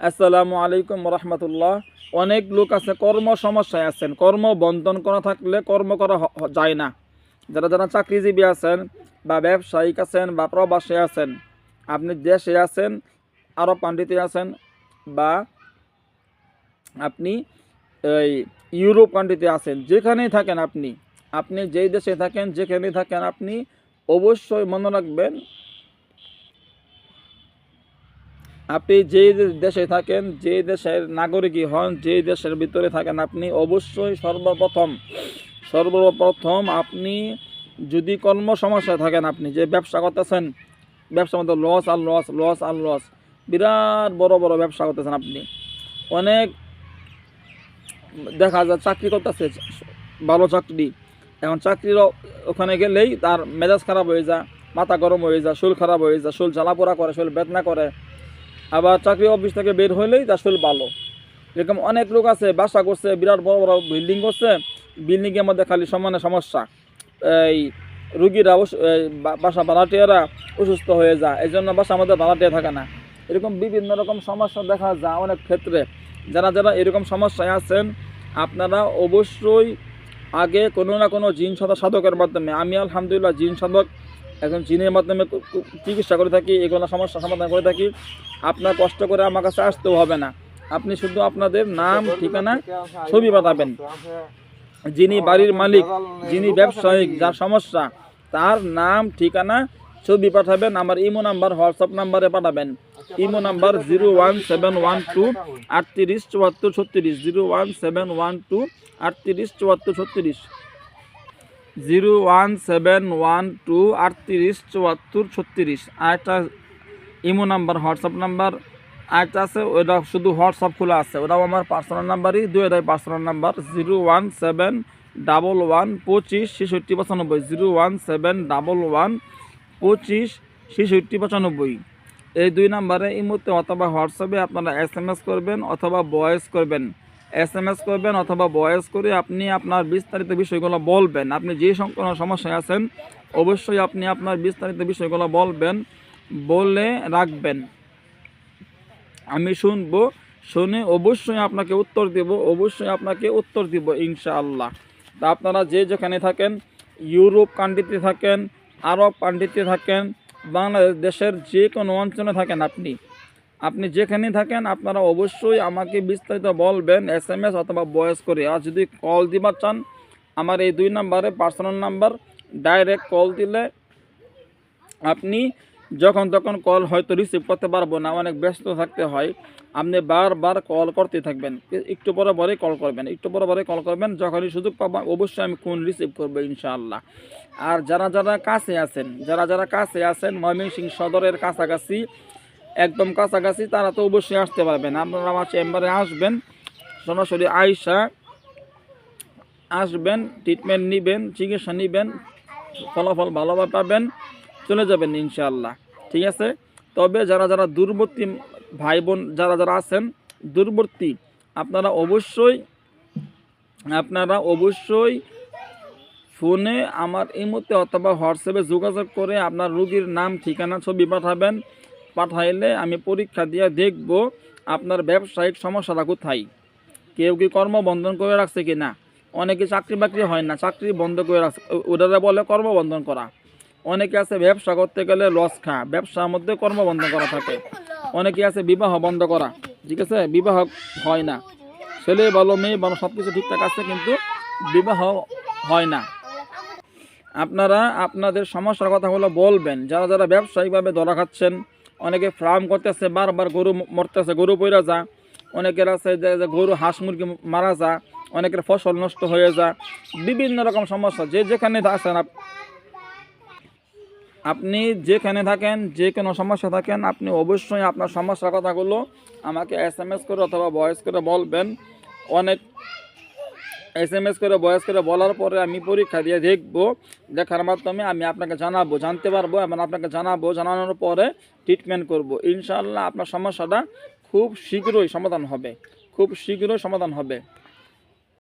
আসসালামু আলাইকুম রহমতুল্লাহ অনেক লোক আছে, কর্ম সমস্যায় আছেন। কর্ম বন্ধন করা থাকলে কর্ম করা যায় না। যারা যারা চাকরিজীবী আছেন বা ব্যবসায়িক আছেন বা প্রবাসী আছেন, আপনি দেশে আছেন, আরব কান্ট্রিতে আছেন বা আপনি এই ইউরোপ কান্ট্রিতে আছেন, যেখানেই থাকেন আপনি আপনি যেই দেশে থাকেন, যেখানেই থাকেন আপনি অবশ্যই মনে রাখবেন আপনি যেই দেশে থাকেন, যে দেশের নাগরিকই হন যেই দেশের ভিতরে থাকেন আপনি অবশ্যই সর্বপ্রথম সর্বপ্রথম আপনি যদি কর্ম সমস্যায় থাকেন আপনি, যে ব্যবসা করতেছেন ব্যবসার মধ্যে লস আর লস লস আর লস বিরাট বড় বড় ব্যবসা করতেছেন আপনি। অনেক দেখা যায় চাকরি করতেছে, ভালো চাকরি, এখন চাকরির ওখানে গেলেই তার মেজাজ খারাপ হয়ে যায়, মাথা গরম হয়ে যায়, শরীর খারাপ হয়ে যায়, শরীর জ্বালাপোড়া করে, শরীর বেদনা করে আবার চাকরি অফিস থেকে বের হইলেই তার শরীর ভালো। এরকম অনেক লোক আছে, বাসা করছে, বিরাট বড় বড় বিল্ডিং করছে বিল্ডিংয়ের মধ্যে খালি সমানে সমস্যা। এই রুগীরা বাসা ভাড়াটিয়ারা অসুস্থ হয়ে যায় এই জন্য বাসা আমাদের ভাড়াটিয়া থাকে না। এরকম বিভিন্ন রকম সমস্যা দেখা যায় অনেক ক্ষেত্রে। যারা যারা এরকম সমস্যায় আছেন, আপনারা অবশ্যই আগে কোনো না কোনো জিন সাধক সাধকের মাধ্যমে, আমি আলহামদুলিল্লাহ জিন সাধক এখন জিনের মাধ্যমে চিকিৎসা করে থাকি, এগুলো সমস্যা সমাধান করে থাকি, আপনার কষ্ট করে আমার কাছে আসতেও হবে না। আপনি শুধু আপনাদের নাম, ঠিকানা, ছবি পাঠাবেন। যিনি বাড়ির মালিক, যিনি ব্যবসায়িক, যার সমস্যা, তার নাম, ঠিকানা, ছবি পাঠাবেন, আমার ইমো নাম্বার, হোয়াটসঅ্যাপ নাম্বারে পাঠাবেন। Imo number zero one seven one two আটত্রিশ চুয়াত্তর ছত্রিশ, zero one seven one two আটত্রিশ চুয়াত্তর ছত্রিশ। Zero one seven one two আটত্রিশ চুয়াত্তর ছত্রিশ। আরেকটা ইমো নাম্বার, হোয়াটসঅ্যাপ নাম্বার আরেকটা আছে ওটা শুধু হোয়াটসঅ্যাপ খোলা আছে। ওটাও আমার পার্সোনাল নাম্বারই, দুইটাই personal number, zero one seven double one পঁচিশ ছেষট্টি পঁচানব্বই, zero one seven double one পঁচিশ ছেষট্টি পঁচানব্বই। এই দুই নাম্বারে ইমোতে অথবা হোয়াটসঅ্যাপে আপনারা এস করবেন অথবা ভয়েস করবেন। এস এম এস করবেন অথবা ভয়েস করে আপনি আপনার বিস্তারিত বিষয়গুলো বলবেন। আপনি যে সম- সমস্যায় আছেন, অবশ্যই আপনি আপনার বিস্তারিত বিষয়গুলো বলবেন, বলে রাখবেন। আমি শুনব, শুনে অবশ্যই আপনাকে উত্তর দেব, অবশ্যই আপনাকে উত্তর দিব ইনশাআল্লাহ। তা আপনারা যে যেখানে থাকেন, ইউরোপ কান্ট্রিতে থাকেন, আরব কান্ট্রিতে থাকেন বাংলাদেশ দেশের যে কোনো অঞ্চলে থাকেন আপনি। আপনি যেখানে থাকেন, আপনারা অবশ্যই আমাকে বিস্তারিত বলবেন এস এম এস অথবা বয়স করে। আর যদি কল দিবার চান, আমার এই দুই নাম্বারে পার্সোনাল নাম্বার ডাইরেক্ট কল দিলে আপনি যখন তখন কল হয়তো রিসিভ করতে পারব না, অনেক ব্যস্ত থাকতে হয়। আপনি বারবার কল করতে থাকবেন। একটু পরে পরে কল করবেন, একটু পরে পরে কল করবেন, যখনই সুযোগ পাবো, অবশ্যই আমি ফোন রিসিভ করব ইনশাআল্লাহ। আর যারা যারা কাছে আছেন, যারা যারা কাছে আছেন, ময়মনসিংহ সদরের কাছাকাছি একদম কাছাকাছি, তারা তো অবশ্যই আসতে পারবেন আপনারা আমার চেম্বারে আসবেন, সরাসরি আয়সা আসবেন ট্রিটমেন্ট নেবেন, চিকিৎসা নেবেন, ফলাফল ভালোভাবে পাবেন, চলে যাবেন ইনশাআল্লাহ। ঠিক আছে? তবে যারা যারা দূরবর্তী ভাই বোন, যারা যারা আছেন, দূরবর্তী, আপনারা অবশ্যই আপনারা অবশ্যই ফোনে আমার এই মুহূর্তে অথবা হোয়াটসঅ্যাপে যোগাযোগ করে আপনার রুগীর নাম, ঠিকানা, ছবি পাঠাবেন। পাঠাইলে আমি পরীক্ষা দিয়ে দেখব আপনার ব্যবসায়িক সমস্যাটা কোথায়। কেউ কি কর্ম বন্ধন করে রাখছে কি না অনেকে চাকরি বাকরি হয় না, চাকরি বন্ধ করে রাখছে। ওটারে বলে কর্মবন্ধন করা। অনেকে আছে ব্যবসা করতে গেলে লস খা, ব্যবসার মধ্যে কর্মবন্ধ করা থাকে। অনেকে আছে বিবাহ বন্ধ করা, ঠিক আছে? বিবাহ হয় না। ছেলে ভালো মেয়ে বলো সব কিছু ঠিকঠাক আছে কিন্তু বিবাহ হয় না। আপনারা আপনাদের সমস্যার কথাগুলো বলবেন। যারা যারা ব্যবসায়িকভাবে ধরা খাচ্ছেন অনেকে ফার্ম করতেছে, বারবার গরু মরতেছে, গরু পইরা যা। অনেকের আছে যে গরু, হাঁস মুরগি মারা যা, অনেকের ফসল নষ্ট হয়ে যা। বিভিন্ন রকম সমস্যা, যে যেখানে আপ- আপনি যেখানে থাকেন, যে কোনো সমস্যা থাকেন, আপনি অবশ্যই আপনার সমস্যার কথাগুলো আমাকে এস এম এস করে অথবা ভয়েস করে বলবেন। অনেক এস এম এস করে, বয়স করে বলার পরে আমি পরীক্ষা দিয়ে দেখব, দেখার মাধ্যমে আমি আপনাকে জানাব, জানতে পারব এবং আপনাকে জানাব, জানানোর পরে ট্রিটমেন্ট করব। ইনশাল্লাহ আপনার সমস্যাটা খুব শীঘ্রই সমাধান হবে, খুব শীঘ্রই সমাধান হবে।